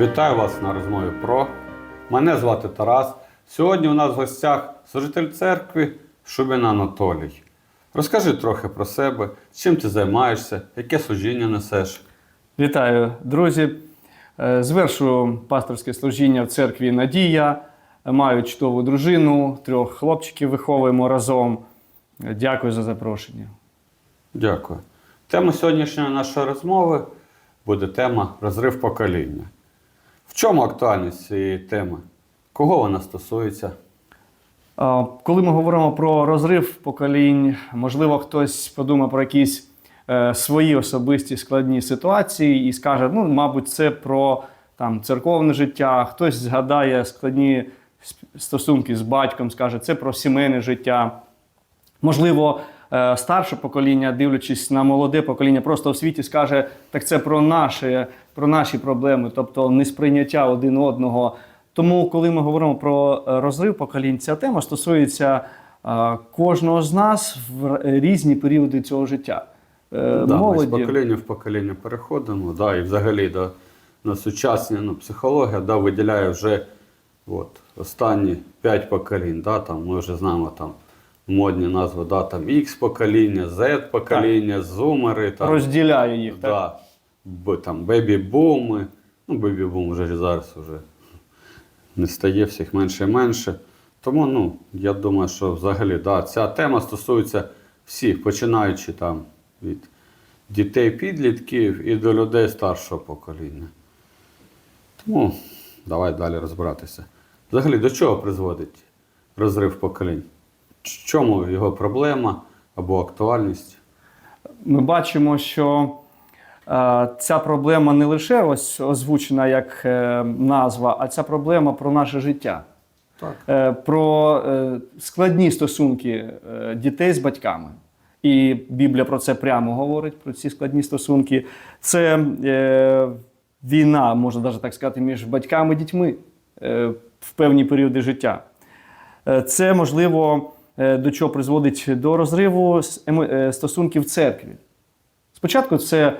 Вітаю вас на розмові про. Мене звати Тарас. Сьогодні у нас в гостях служитель церкви Шубін Анатолій. Розкажи трохи про себе, чим ти займаєшся, яке служіння несеш. Вітаю, друзі. Е, Звершую пасторське служіння в церкві Надія. Маю чудову дружину, трьох хлопчиків виховуємо разом. Е, Дякую за запрошення. Дякую. Тема сьогоднішньої нашої розмови буде тема розрив покоління. Чому актуальність цієї теми? Кого вона стосується? Коли ми говоримо про розрив поколінь, можливо, хтось подумає про якісь е, свої особисті складні ситуації і скаже: ну, мабуть, це про там, церковне життя, хтось згадає складні стосунки з батьком, скаже, це про сімейне життя. Можливо, старше покоління, дивлячись на молоде покоління, просто в світі скаже, так це про наші, про наші проблеми, тобто несприйняття один одного. Тому, коли ми говоримо про е, розрив поколінь, ця тема стосується е, кожного з нас в різні періоди цього життя. Е, Да, ми з покоління в покоління переходимо, да, і взагалі да, на сучасні ну, психологія да, виділяє вже от, останні 5 поколінь. Да, там, ми вже знаємо там модні назви, да, там X покоління, Z покоління, зумери. Там, розділяє їх. Так? да, б, там, бебі-буми. Ну, бебі-бум вже зараз вже не стає всіх менше і менше. Тому ну, я думаю, що взагалі да, ця тема стосується всіх, починаючи там від дітей, підлітків і до людей старшого покоління. Тому давай далі розбиратися. Взагалі, до чого призводить розрив поколінь? В чому його проблема або актуальність? ми бачимо, що е, ця проблема не лише ось озвучена як е, назва, а ця проблема про наше життя, Так. е, про е, складні стосунки е, дітей з батьками. І Біблія про це прямо говорить, про ці складні стосунки. Це е, війна, можна навіть так сказати, між батьками і дітьми е, в певні періоди життя. Е, Це можливо до чого призводить до розриву е, стосунків в церкві. Спочатку це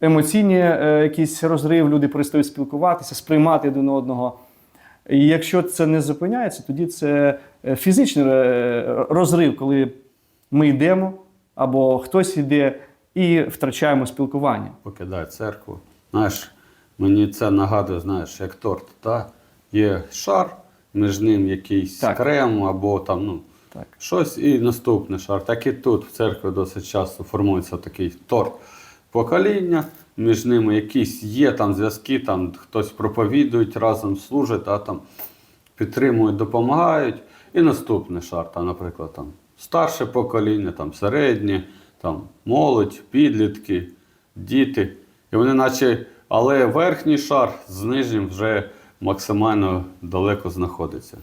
емоційні е, якийсь розрив, люди перестають спілкуватися, сприймати один одного. І якщо це не зупиняється, тоді це е, фізичний е, розрив, коли ми йдемо або хтось йде і втрачаємо спілкування. покидає церкву. Знаєш, мені це нагадує, знаєш, як торт. Та? Є шар, між ним якийсь Так. крем або там, ну, Так. щось, і наступний шар. Так і тут в церкві досить часто формується такий торт покоління. Між ними якісь є там зв'язки, там хтось проповідують, разом служать, а там підтримують, допомагають. І наступний шар, там, наприклад, там старше покоління, там середнє, там молодь, підлітки, діти. І вони, наче, але верхній шар з нижнім вже максимально далеко знаходиться.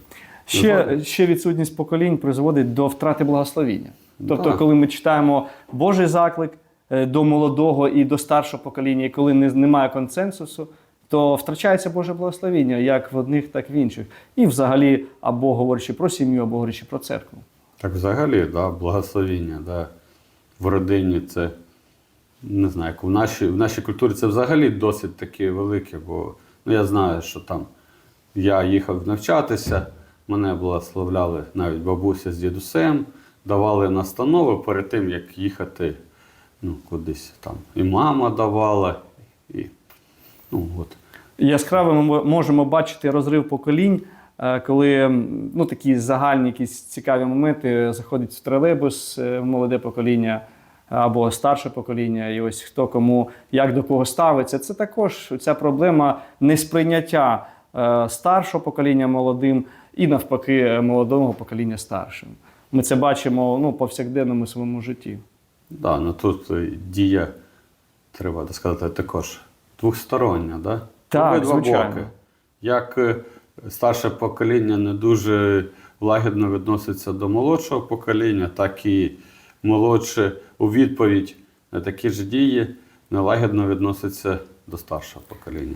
Ще, ще відсутність поколінь призводить до втрати благословіння. Тобто, коли ми читаємо Божий заклик е, до молодого і до старшого покоління, і коли не- немає консенсусу, то втрачається Боже благословіння як в одних, так і в інших. І взагалі, або говорячи про сім'ю, або говорячи про церкву. Так взагалі, да, благословіння, да, в родині це, не знаю, як в нашій, в нашій культурі це взагалі досить таке велике, бо ну, я знаю, що там я їхав навчатися, мене благословляли навіть бабуся з дідусем, давали настанови перед тим, як їхати ну, кудись там. І мама давала, і ну от. Яскраво ми можемо бачити розрив поколінь, е, коли ну, такі загальні якісь цікаві моменти заходить в тролейбус е, молоде покоління або старше покоління, і ось хто кому як до кого ставиться. Це також ця проблема несприйняття е, старшого покоління молодим і навпаки е, молодого покоління старшим. Ми це бачимо ну, повсякденному своєму житті. Да, ну тут е, дія, треба сказати, також двохстороння, да? Так, Обидва звичайно. боки. Як е, старше покоління не дуже лагідно відноситься до молодшого покоління, так і молодше у відповідь на такі ж дії нелагідно відноситься до старшого покоління.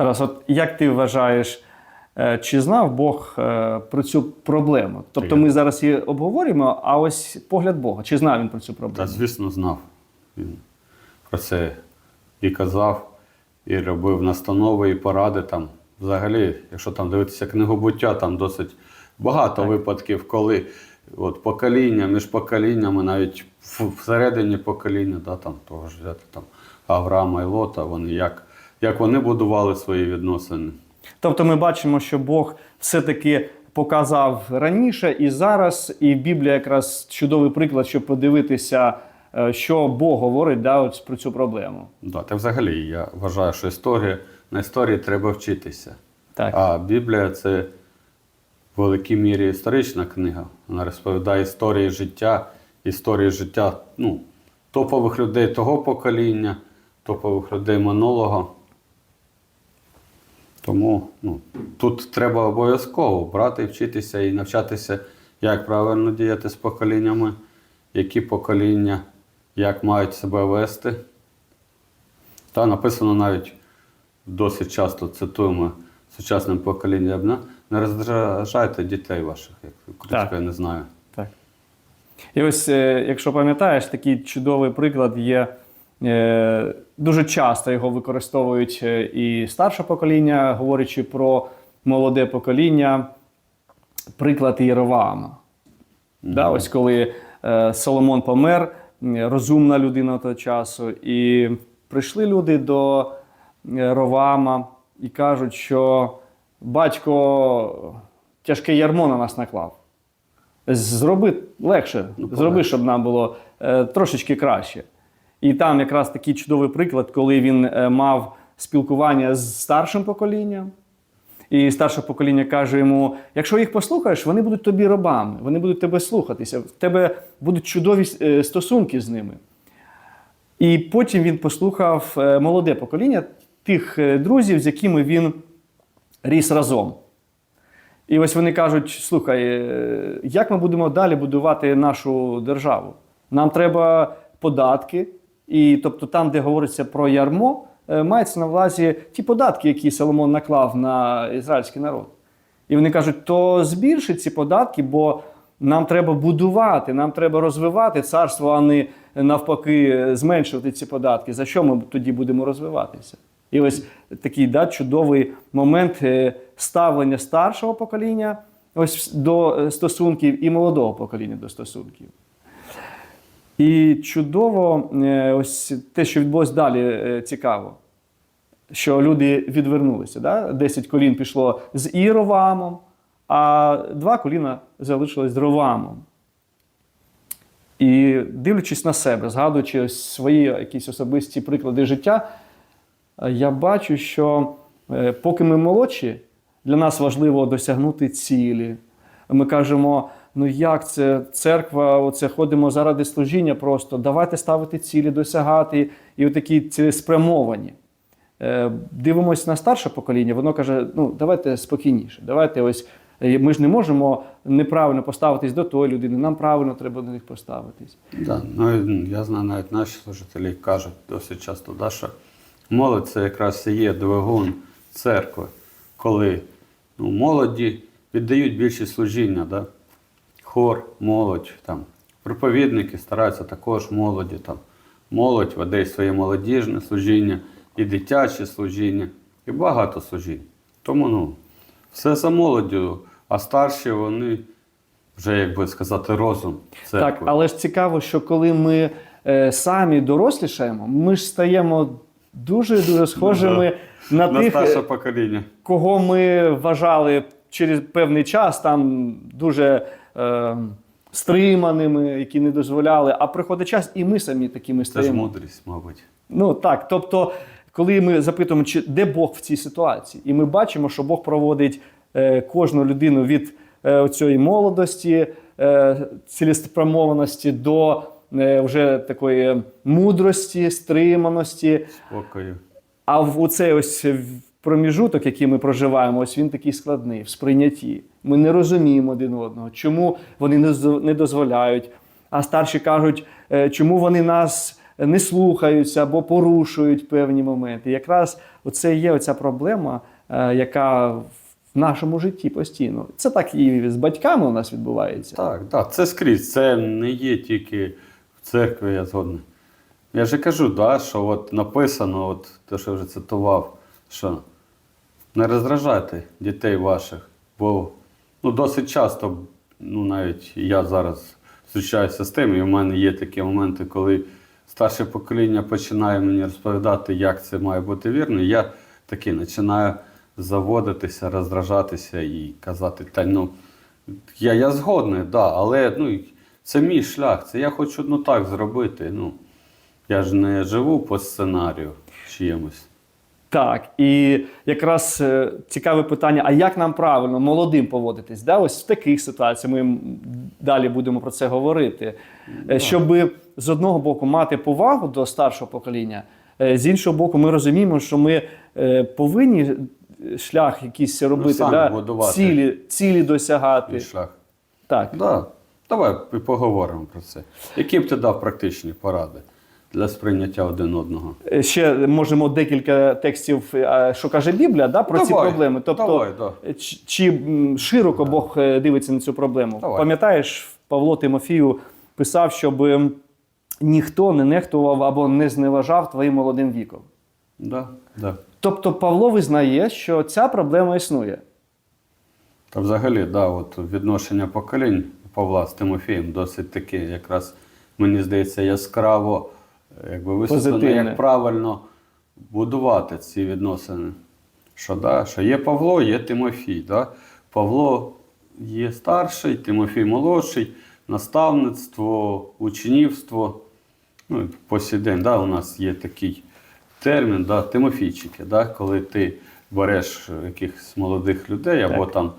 Тарас, от як ти вважаєш, е, чи знав Бог е, про цю проблему? Тобто ми зараз її обговорюємо, а ось погляд Бога, чи знав він про цю Та, проблему? звісно, знав. Він про це і казав. і робив настанови і поради там. Взагалі, якщо там дивитися книгу буття, там досить багато випадків, коли от покоління між поколіннями, навіть всередині покоління, да, там того ж взяти там Авраама і Лота, вони як, як вони будували свої відносини. Тобто ми бачимо, що Бог все-таки показав раніше і зараз, і Біблія якраз чудовий приклад, щоб подивитися, е, що Бог говорить да, от про цю проблему. Да, та взагалі я вважаю, що історія, на історії треба вчитися. Так. А Біблія це в великій мірі історична книга. Вона розповідає історії життя, історії життя ну, топових людей того покоління, топових людей минулого. Тому ну, тут треба обов'язково брати, вчитися і навчатися, як правильно діяти з поколіннями, які покоління, як мають себе вести. Та написано навіть досить часто цитуємо сучасним поколінням. «Не- роздражайте дітей ваших, як українською я не знаю. Так. І ось, е, якщо пам'ятаєш, такий чудовий приклад є. Дуже часто його використовують е, і старше покоління, говорячи про молоде покоління. Приклад Єроваама. Да, ось коли е, Соломон помер, розумна людина того часу, і прийшли люди до е, Роваама і кажуть, що батько тяжке ярмо на нас наклав. Зроби легше, зроби, щоб нам було е, трошечки краще. І там якраз такий чудовий приклад, коли він е, мав спілкування з старшим поколінням. І старше покоління каже йому: якщо їх послухаєш, вони будуть тобі робами, вони будуть тебе слухатися, в тебе будуть чудові е, стосунки з ними. І потім він послухав е, молоде покоління тих друзів, з якими він ріс разом. І ось вони кажуть: слухай, як ми будемо далі будувати нашу державу? Нам треба податки, і тобто там, де говориться про ярмо, е, мається на увазі ті податки, які Соломон наклав на ізраїльський народ. І вони кажуть, то збільшить ці податки, бо нам треба будувати, нам треба розвивати царство, а не навпаки зменшувати ці податки. За що ми тоді будемо розвиватися? І ось такий да, чудовий момент е, ставлення старшого покоління ось до е, стосунків і молодого покоління до стосунків. І чудово, е, ось те, що відбулось далі, е, цікаво, що люди відвернулися. Да? Десять колін пішло з Іровамом, а два коліна залишились з Ровамом. І дивлячись на себе, згадуючи свої якісь особисті приклади життя, е, я бачу, що поки ми молодші, для нас важливо досягнути цілі. Ми кажемо, ну як це церква, оце ходимо заради служіння просто. Давайте ставити цілі, досягати і отакі цілеспрямовані. Е, Дивимось на старше покоління, воно каже: ну давайте спокійніше, давайте ось. е, Ми ж не можемо неправильно поставитись до тої людини, нам правильно треба до них поставитись. Да, ну, я знаю, навіть наші служителі кажуть досить часто, да, що молодь це якраз і є двигун церкви, коли ну, молоді віддають більше служіння. Да? Хор, молодь, там, проповідники стараються також молоді. Там. Молодь веде своє молодіжне служіння, і дитяче служіння, і багато служінь. Тому ну, все за молоддю, а старші вони вже, як би сказати, розум церкви. Так, але ж цікаво, що коли ми е, самі дорослішаємо, ми ж стаємо дуже дуже схожими на, на тих, старше е, покоління. кого ми вважали через певний час там дуже е, стриманими, які не дозволяли. А приходить час, і ми самі такими Це ж мудрість, мабуть. Ну так, тобто, коли ми запитуємо, чи де Бог в цій ситуації, і ми бачимо, що Бог проводить е, кожну людину від е, цієї молодості, е, цілеспрямованості до е, вже такої мудрості, стриманості. Спокою. А в цей ось проміжуток, який ми проживаємо, ось він такий складний в сприйнятті. Ми не розуміємо один одного, чому вони не дозволяють. А старші кажуть, е, чому вони нас не слухаються або порушують певні моменти. Якраз оце є оця проблема, е, яка в нашому житті постійно. Це так і з батьками у нас відбувається. Так, так, це скрізь. Це не є тільки в церкві, я згодний. Я ж кажу, да, що от написано, от те, що я вже цитував, що не роздражайте дітей ваших, бо ну, досить часто, ну навіть я зараз зустрічаюся з тим, і в мене є такі моменти, коли старше покоління починає мені розповідати, як це має бути вірно. і Я таки починаю заводитися, роздражатися і казати, та ну я, я згодний, да, але ну, це мій шлях, це я хочу ну, так зробити. Ну, я ж не живу по сценарію чиємусь. Так, і якраз е, цікаве питання: а як нам правильно молодим поводитись? Да? Ось в таких ситуаціях ми далі будемо про це говорити. Е, Щоб з одного боку мати повагу до старшого покоління, е, з іншого боку, ми розуміємо, що ми повинні шлях якийсь робити, самі да? цілі, цілі досягати. Мій шлях. Так. Да. Давай поговоримо про це. Які б ти дав практичні поради для сприйняття один одного? Е, Ще можемо декілька текстів, е, що каже Біблія, да, про ці проблеми. Тобто, давай, да. чи, широко Бог е, дивиться на цю проблему? Давай. Пам'ятаєш, Павло Тимофію писав, щоб ніхто не нехтував або не зневажав твоїм молодим віком. Да, да. Тобто Павло визнає, що ця проблема існує. Та взагалі, да, от відношення поколінь Павла з Тимофієм досить таке, якраз мені здається, яскраво якби висвітлено, як правильно будувати ці відносини. Що, да, що є Павло, є Тимофій. Да? Павло є старший, Тимофій молодший, наставництво, учнівство. Ну, по сей день да, у нас є такий термін, да, Тимофійчики, да, коли ти береш якихось молодих людей або там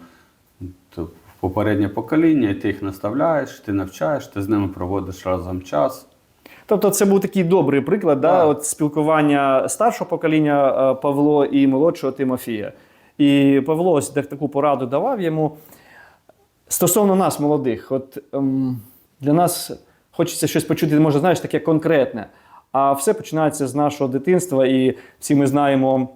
то, попереднє покоління, і ти їх наставляєш, ти навчаєш, ти з ними проводиш разом час. Тобто, це був такий добрий приклад да, от спілкування старшого покоління е, Павло і молодшого Тимофія. І Павло ось таку пораду давав йому. Стосовно нас, молодих, от ем, для нас хочеться щось почути, може, знаєш, таке конкретне. А все починається з нашого дитинства, і всі ми знаємо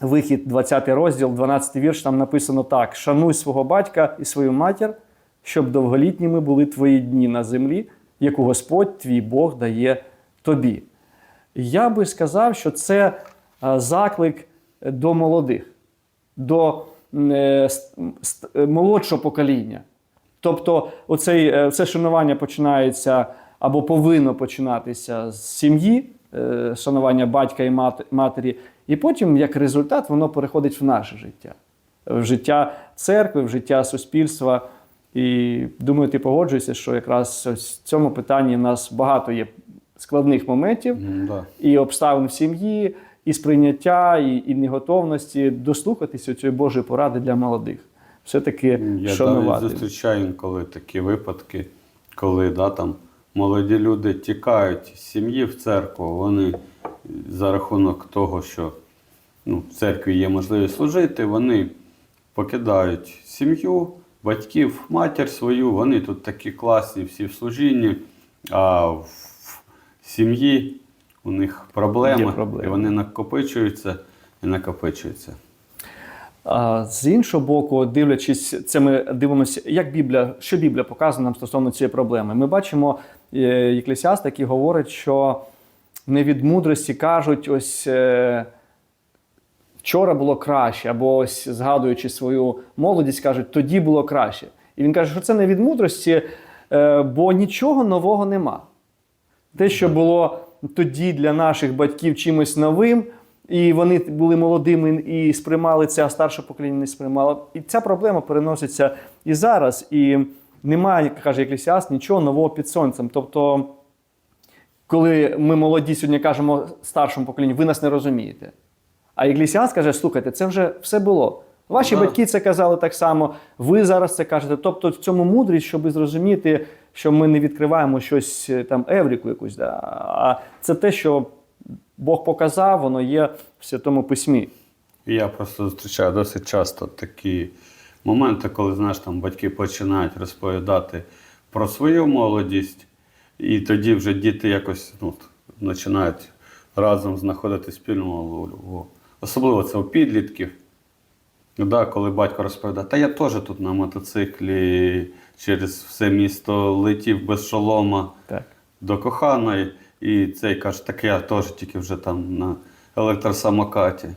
вихід, 20 розділ, 12 вірш, там написано так: шануй свого батька і свою матір, щоб довголітніми були твої дні на землі, яку Господь твій Бог дає тобі. Я би сказав, що це е, заклик до молодих, до е, е, молодшого покоління. Тобто, оцей, е, все шанування починається або повинно починатися з сім'ї, шанування батька і матері, і потім, як результат, воно переходить в наше життя, в життя церкви, в життя суспільства. І думаю, ти погоджуєшся, що якраз ось в цьому питанні в нас багато є складних моментів М, Да. і обставин в сім'ї, і сприйняття, і, і неготовності дослухатися цієї Божої поради для молодих. Все-таки Я шанувати. зустрічаю інколи такі випадки, коли да, там, молоді люди тікають з сім'ї в церкву, вони за рахунок того, що ну, в церкві є можливість служити, вони покидають сім'ю, батьків, матір свою, вони тут такі класні всі в служінні, а в сім'ї у них проблеми, проблеми. і вони накопичуються і накопичуються. А з іншого боку, дивлячись, це ми дивимося, як Біблія, що Біблія показує нам стосовно цієї проблеми. Ми бачимо е, Єклесіаст, який говорить, що не від мудрості кажуть, ось е, вчора було краще, або ось згадуючи свою молодість, кажуть, тоді було краще. І він каже, що це не від мудрості, е, бо нічого нового нема. Те, що було тоді для наших батьків чимось новим, і вони були молодими і сприймали це, а старше покоління не сприймало. І ця проблема переноситься і зараз. І немає, каже Еклесіаст, нічого нового під сонцем. Тобто, коли ми молоді сьогодні кажемо старшому поколінню, ви нас не розумієте. А Іглісіас каже: слухайте, це вже все було. Ваші Да. батьки це казали так само, ви зараз це кажете. Тобто, в цьому мудрість, щоб зрозуміти, що ми не відкриваємо щось е, там евріку якусь. Да? А це те, що Бог показав, воно є в Святому Письмі. Я просто зустрічаю досить часто такі моменти, коли знаєш, там батьки починають розповідати про свою молодість, і тоді вже діти якось ну, починають разом знаходити спільну мову. Особливо це у підлітків. Ну Да, коли батько розповідає, та я теж тут на мотоциклі через все місто летів без шолома Так. до коханої. І цей каже, так я теж тільки вже там на електросамокаті.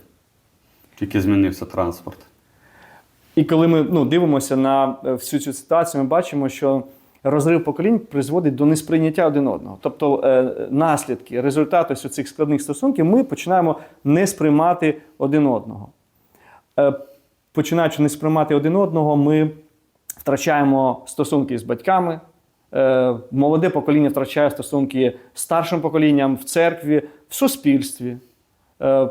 Тільки змінився транспорт. І коли ми ну, дивимося на е, всю цю ситуацію, ми бачимо, що розрив поколінь призводить до несприйняття один одного. Тобто е, наслідки, результати цих складних стосунків ми починаємо не сприймати один одного. Е, починаючи не сприймати один одного, ми втрачаємо стосунки з батьками. Е, молоде покоління втрачає стосунки з старшим поколінням в церкві, в суспільстві,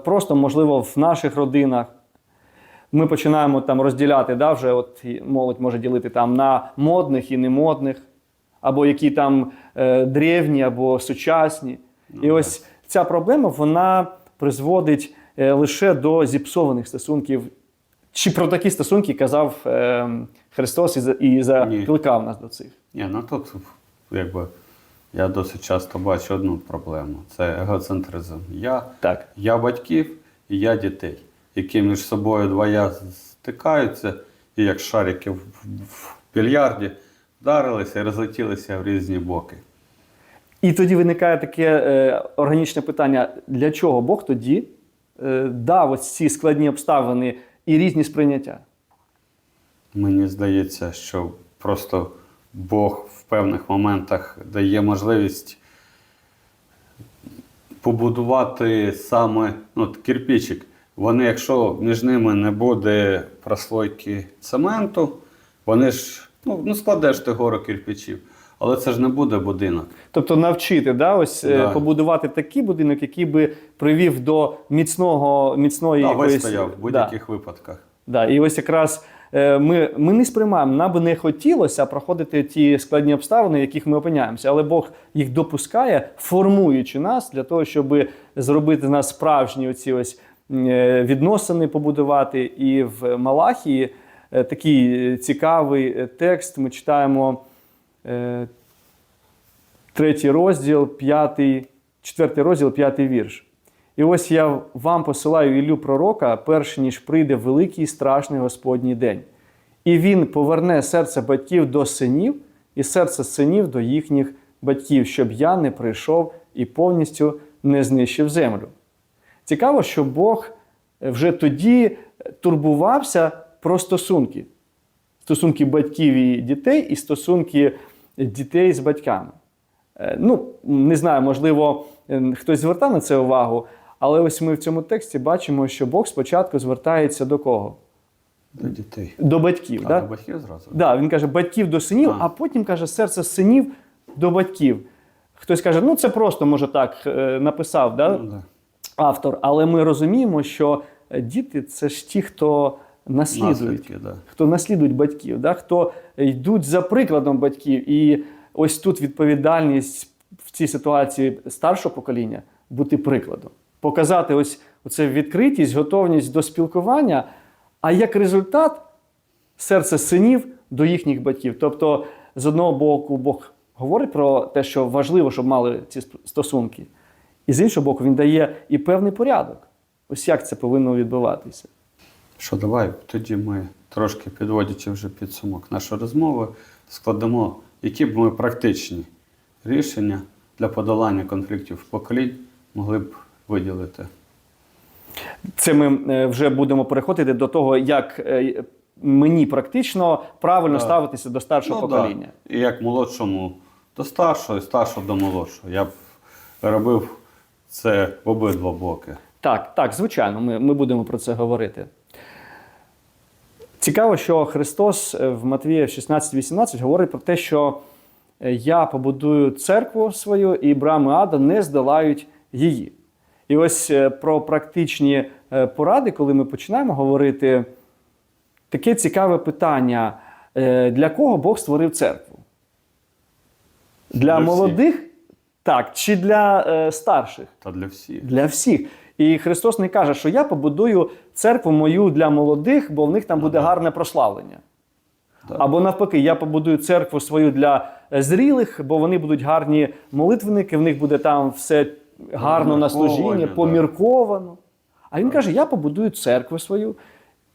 просто, можливо, в наших родинах ми починаємо там розділяти, да, вже от молодь може ділити там на модних і немодних, або які там е, древні, або сучасні. і ось ця проблема вона призводить е, лише до зіпсованих стосунків. Чи про такі стосунки казав е, Христос і, за- і закликав нас до цих? Ні, ну тут якби я досить часто бачу одну проблему: це егоцентризм. Я, Так. я батьків і я дітей, які між собою двоя стикаються, і як шарики в, в більярді вдарилися і розлетілися в різні боки. І тоді виникає таке е, органічне питання: для чого Бог тоді е, дав ось ці складні обставини і різні сприйняття? Мені здається, що просто Бог в певних моментах дає можливість побудувати саме ну, кирпичик. Вони, якщо між ними не буде прослойки цементу, вони ж ну, ну складеш ти гору кирпичів, але це ж не буде будинок. Тобто навчити да, ось, е, Да. побудувати такий будинок, який би привів до міцного, міцної Та якоїсь- вистояв в будь-яких випадках. Да, і ось якраз е, ми, ми не сприймаємо, нам би не хотілося проходити ті складні обставини, в яких ми опиняємося, але Бог їх допускає, формуючи нас для того, щоб зробити з нас справжні оці ось відносини побудувати. І в Малахії е, такий цікавий е, текст. Ми читаємо е, третій розділ, п'ятий, четвертий розділ, п'ятий вірш. І ось я вам посилаю Іллю пророка, перш ніж прийде великий страшний Господній день. І він поверне серце батьків до синів, і серце синів до їхніх батьків, щоб я не прийшов і повністю не знищив землю. Цікаво, що Бог вже тоді турбувався про стосунки. Стосунки батьків і дітей, і стосунки дітей з батьками. Е, Ну, не знаю, можливо, е, хтось звертав на це увагу, але ось ми в цьому тексті бачимо, що Бог спочатку звертається до кого? До дітей. До батьків. А да? до батьків зразу? Да, він каже батьків до синів, А. а потім каже серце синів до батьків. Хтось каже, ну це просто може так е, написав да, Ну, да. Автор, але ми розуміємо, що е, діти це ж ті, хто наслідують Наслідки, да. хто наслідують батьків, да? хто йдуть за прикладом батьків. І ось тут відповідальність в цій ситуації старшого покоління бути прикладом, показати ось оце відкритість, готовність до спілкування. А як результат серце синів до їхніх батьків. Тобто, з одного боку, Бог говорить про те, що важливо, щоб мали ці стосунки, і з іншого боку, він дає і певний порядок. Ось як це повинно відбуватися. Що, давай тоді ми трошки підводячи вже підсумок нашої розмови, складемо, які б ми практичні рішення для подолання конфліктів поколінь могли б виділити. Це ми е, вже будемо переходити до того, як е, мені практично правильно Так. ставитися до старшого Ну, да. покоління. І як молодшому до старшого, і старшого до молодшого. Я б робив це обидва боки. Так, так, звичайно, ми, ми будемо про це говорити. Цікаво, що Христос е, в Матвія 16-18 говорить про те, що е, я побудую церкву свою, і брами ада не здолають її. І ось е, про практичні поради, коли ми починаємо говорити, таке цікаве питання: для кого Бог створив церкву? Для, Для молодих? Так, чи для е, старших? Та для всіх. Для всіх. І Христос не каже, що я побудую церкву мою для молодих, бо в них там буде гарне прославлення. Так. Або навпаки, я побудую церкву свою для е, зрілих, бо вони будуть гарні молитвенники, в них буде там все гарно на служіння, Помірковано. А він каже: я побудую церкву свою.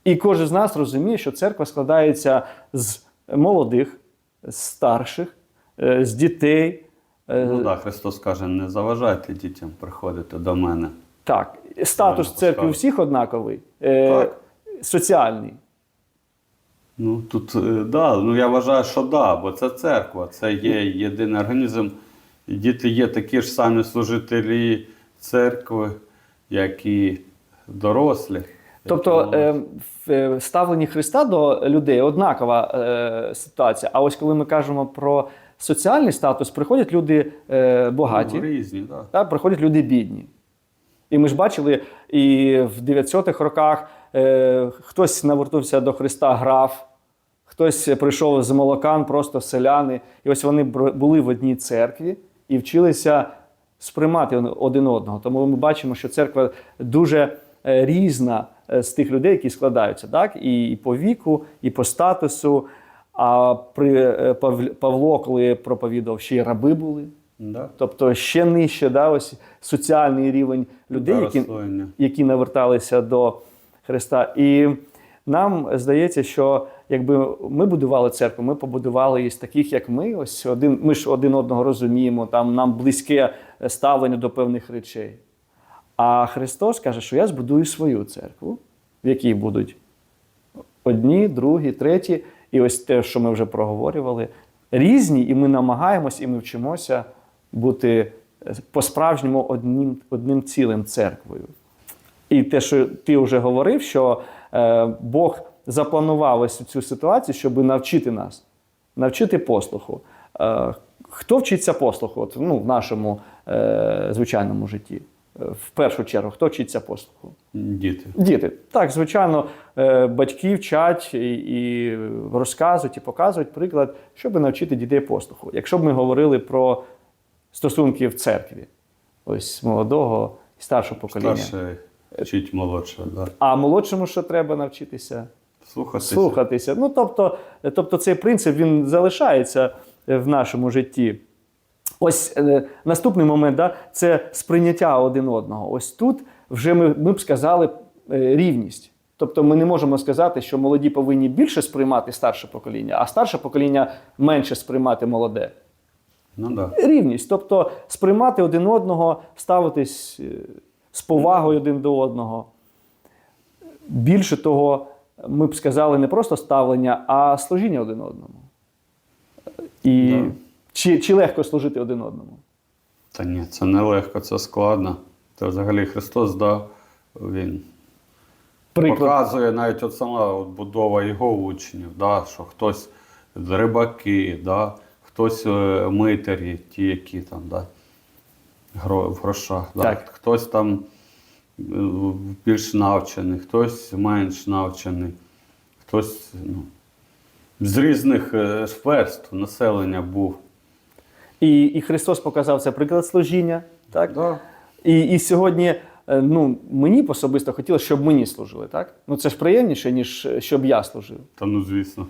І кожен з нас розуміє, що церква складається з молодих, з старших, е, з дітей, Ну так, Христос каже, не заважайте дітям приходити до мене. Так, статус церкви у всіх однаковий, е, Так. соціальний. Ну тут е, да, ну я вважаю, що да, бо це церква, це є єдиний організм. Діти є такі ж самі служителі церкви, як і дорослі. Тобто е, в е, ставленні Христа до людей однакова е, ситуація. А ось коли ми кажемо про соціальний статус, приходять люди е, багаті, Ну, різні, так. та, приходять люди бідні. І ми ж бачили, і в 900-х роках е, хтось навернувся до Христа, граф, хтось прийшов з молокан, просто селяни. І ось вони були в одній церкві і вчилися сприймати один одного. Тому ми бачимо, що церква дуже е, різна е, з тих людей, які складаються, так? І по віку, і по статусу. А при е, Павло, коли проповідував, ще й раби були. Да. Тобто ще нижче, да, ось соціальний рівень людей, які, Розслоєння. які наверталися до Христа. І нам здається, що якби ми будували церкву, ми побудували із таких, як ми. Ось один, ми ж один одного розуміємо, там нам близьке ставлення до певних речей. А Христос каже, що я збудую свою церкву, в якій будуть одні, другі, треті. І ось те, що ми вже проговорювали, різні, і ми намагаємось, і ми вчимося бути е, по-справжньому одним, одним цілим церквою. І те, що ти вже говорив, що е, Бог запланував ось цю ситуацію, щоб навчити нас, навчити послуху. Е, хто вчиться послуху от, ну, в нашому е, звичайному житті? В першу чергу, хто вчиться послуху? Діти. Діти. Так, звичайно, е, батьки вчать і, розказують і показують приклад, щоб навчити дітей послуху. Якщо б ми говорили про стосунки в церкві, ось молодого і старшого покоління. Старший вчить молодшого, да. А молодшому що треба навчитися? Слухатися. Слухатися. Ну, тобто, тобто цей принцип він залишається в нашому житті. Ось е, наступний момент да, це сприйняття один одного. Ось тут вже ми, ми б сказали е, рівність. Тобто ми не можемо сказати, що молоді повинні більше сприймати старше покоління, а старше покоління менше сприймати молоде. Ну да. Рівність. Тобто сприймати один одного, ставитись е, з повагою один до одного. Більше того, ми б сказали не просто ставлення, а служіння один одному. І Да. Чи, чи легко служити один одному? Та ні, це не легко, це складно. Це взагалі Христос дав, він Приклад. показує навіть от сама от будова його учнів, да, що хтось рибаки, да, хтось е, митарі, ті, які там, да, в грошах, да, Так. хтось там е, більш навчений, хтось менш навчений, хтось ну, з різних е, населення був. І, і Христос показав це приклад служіння. Так? Да. І, і сьогодні е, ну, мені особисто хотілося, щоб мені служили. Так? Ну, це ж приємніше, ніж е, щоб я служив. Та ну звісно.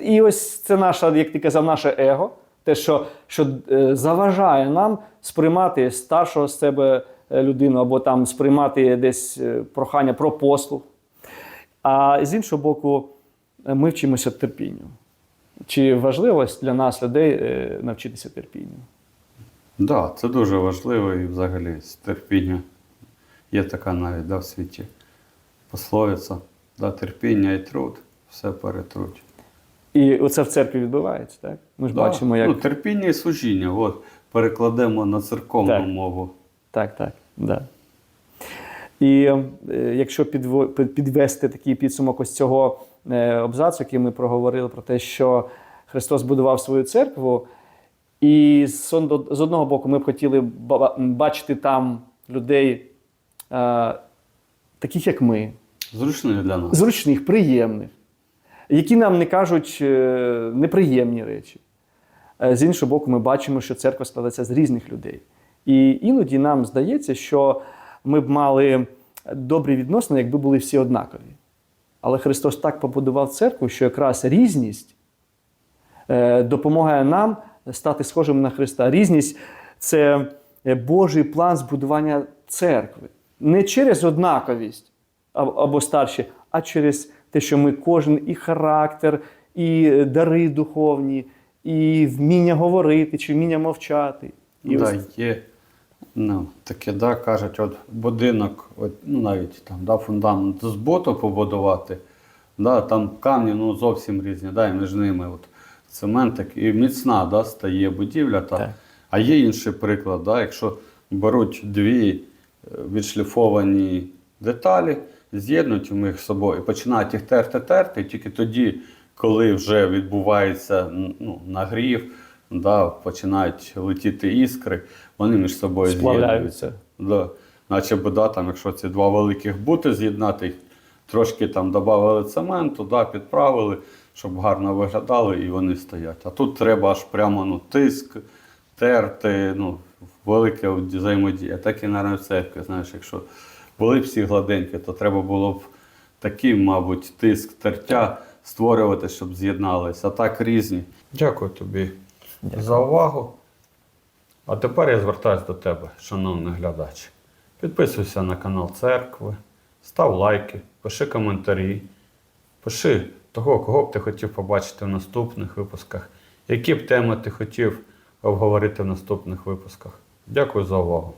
І ось це наша, як ти казав, наше его, те, що, що е, заважає нам сприймати старшого з себе людину, або там сприймати десь прохання про послуг. А з іншого боку, ми вчимося терпінню. Чи важливо для нас, людей, е, навчитися терпінню? Так, да, це дуже важливо і взагалі терпіння. Є така навіть да, в світі пословиця. Да, терпіння і труд все перетруть. І оце в церкві відбувається, так? Ми ж Да. бачимо, як. Ну, терпіння і служіння. От, перекладемо на церковну Так. мову. Так, так. Да. І е, якщо підвести такий підсумок ось цього е, абзацу, який ми проговорили про те, що Христос будував свою церкву, і з одного боку ми б хотіли бачити там людей, е, таких як ми, Зручно для нас. зручних, приємних, які нам не кажуть е, неприємні речі. З іншого боку, ми бачимо, що церква складається з різних людей. І іноді нам здається, що ми б мали добрі відносини, якби були всі однакові. Але Христос так побудував церкву, що якраз різність е, допомагає нам стати схожими на Христа. Різність це е, Божий план збудування церкви. Не через однаковість або старші, а через те, що ми кожен і характер, і дари духовні, і вміння говорити чи вміння мовчати, І да, ось- є ну, таке, да, кажуть, от будинок, от, ну навіть там, да, фундамент з боту побудувати, да, там камні ну, зовсім різні, да, і між ними от, цементик, і міцна да, стає будівля. Та. Так. А є інший приклад, да, якщо беруть дві е, відшліфовані деталі, з'єднують їх з собою і починають їх терти-терти, і тільки тоді, коли вже відбувається ну, нагрів, да, починають летіти іскри, вони між собою Сплавляються. Да. Наче би, да, там, якщо ці два великих бути з'єднати, трошки там додали цементу, да, підправили, щоб гарно виглядали, і вони стоять. А тут треба аж прямо ну, тиск, терти, ну, велике взаємодія. Так і на церкві, знаєш, якщо були б всі гладенькі, то треба було б такий, мабуть, тиск, тертя створювати, щоб з'єдналися. А так різні. Дякую тобі за увагу. А тепер я звертаюся до тебе, шановний глядач. Підписуйся на канал церкви, став лайки, пиши коментарі, пиши того, кого б ти хотів побачити в наступних випусках, які б теми ти хотів обговорити в наступних випусках. Дякую за увагу.